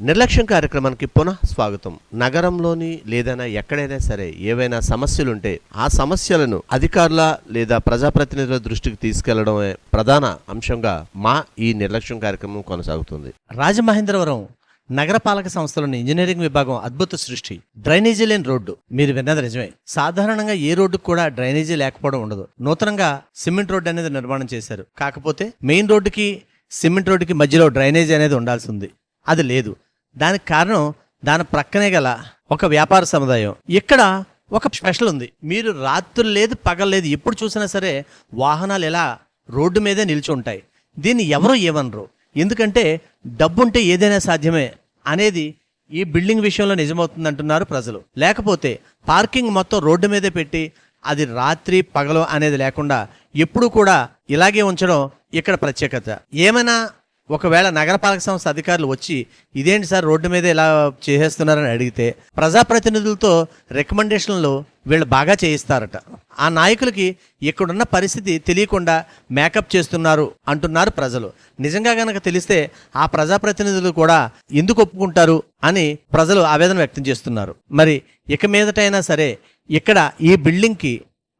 నిర్లక్ష్యం కార్యక్రమానికి పునః స్వాగతం. నగరంలోని లేదైనా ఎక్కడైనా సరే ఏవైనా సమస్యలుంటే ఆ సమస్యలను అధికారుల లేదా ప్రజాప్రతినిధుల దృష్టికి తీసుకెళ్ళడమే ప్రధాన అంశంగా మా ఈ నిర్లక్ష్యం కార్యక్రమం కొనసాగుతుంది. రాజమహేంద్రవరం నగరపాలక సంస్థలోని ఇంజనీరింగ్ విభాగం అద్భుత సృష్టి. డ్రైనేజీ లేని రోడ్డు. మీరు విన్నది నిజమే. సాధారణంగా ఏ రోడ్డుకు కూడా డ్రైనేజీ లేకపోవడం ఉండదు. నూతనంగా సిమెంట్ రోడ్డు అనేది నిర్మాణం చేశారు. కాకపోతే మెయిన్ రోడ్డుకి సిమెంట్ రోడ్డుకి మధ్యలో డ్రైనేజీ అనేది ఉండాల్సి ఉంది. అది లేదు. దానికి కారణం దాని ప్రక్కనే గల ఒక వ్యాపార సముదాయం. ఇక్కడ ఒక స్పెషల్ ఉంది. మీరు రాత్రులు లేదు పగలు లేదు ఎప్పుడు చూసినా సరే వాహనాలు ఎలా రోడ్డు మీదే నిల్చి ఉంటాయి. దీన్ని ఎవరు ఏమనరు. ఎందుకంటే డబ్బుంటే ఏదైనా సాధ్యమే అనేది ఈ బిల్డింగ్ విషయంలో నిజమవుతుంది అంటున్నారు ప్రజలు. లేకపోతే పార్కింగ్ మొత్తం రోడ్డు మీదే పెట్టి అది రాత్రి పగలు అనేది లేకుండా ఎప్పుడూ కూడా ఇలాగే ఉంచడం ఇక్కడ ప్రత్యేకత. ఏమైనా ఒకవేళ నగరపాలక సంస్థ అధికారులు వచ్చి ఇదేంటి సార్ రోడ్డు మీద ఇలా చేసేస్తున్నారని అడిగితే ప్రజాప్రతినిధులతో రికమెండేషన్లు వీళ్ళు బాగా చేయిస్తారట. ఆ నాయకులకి ఇక్కడున్న పరిస్థితి తెలియకుండా మేకప్ చేస్తున్నారు అంటున్నారు ప్రజలు. నిజంగా గనక తెలిస్తే ఆ ప్రజాప్రతినిధులు కూడా ఎందుకు ఒప్పుకుంటారు అని ప్రజలు ఆవేదన వ్యక్తం చేస్తున్నారు. మరి ఇక మీదటైనా సరే ఇక్కడ ఈ బిల్డింగ్కి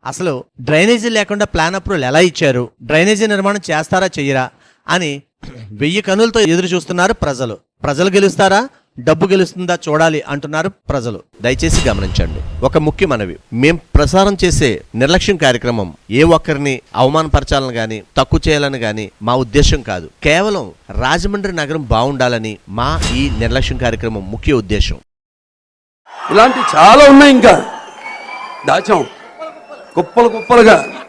అసలు డ్రైనేజీ లేకుండా ప్లాన్ అప్రూవల్ ఎలా ఇచ్చారు? డ్రైనేజీ నిర్మాణం చేస్తారా చెయ్యరా? అని వెయ్యి కనులతో ఎదురు చూస్తున్నారు ప్రజలు. ప్రజలు గెలుస్తారా? డబ్బు గెలుస్తుందా? చూడాలి అంటున్నారు ప్రజలు. దయచేసి గమనించండి. ఒక ముఖ్య మనవి. మేం ప్రసారం చేసే నిర్లక్ష్యం కార్యక్రమం ఏ ఒక్కరిని అవమానపరచాలని గాని తక్కువ చేయాలని గాని మా ఉద్దేశం కాదు. కేవలం రాజమండ్రి నగరం బాగుండాలని మా ఈ నిర్లక్ష్యం కార్యక్రమం ముఖ్య ఉద్దేశం ఇలాంటి చాలా ఉన్నాయి ఇంకా. దాచాం. కుప్పలు కుప్పలుగా.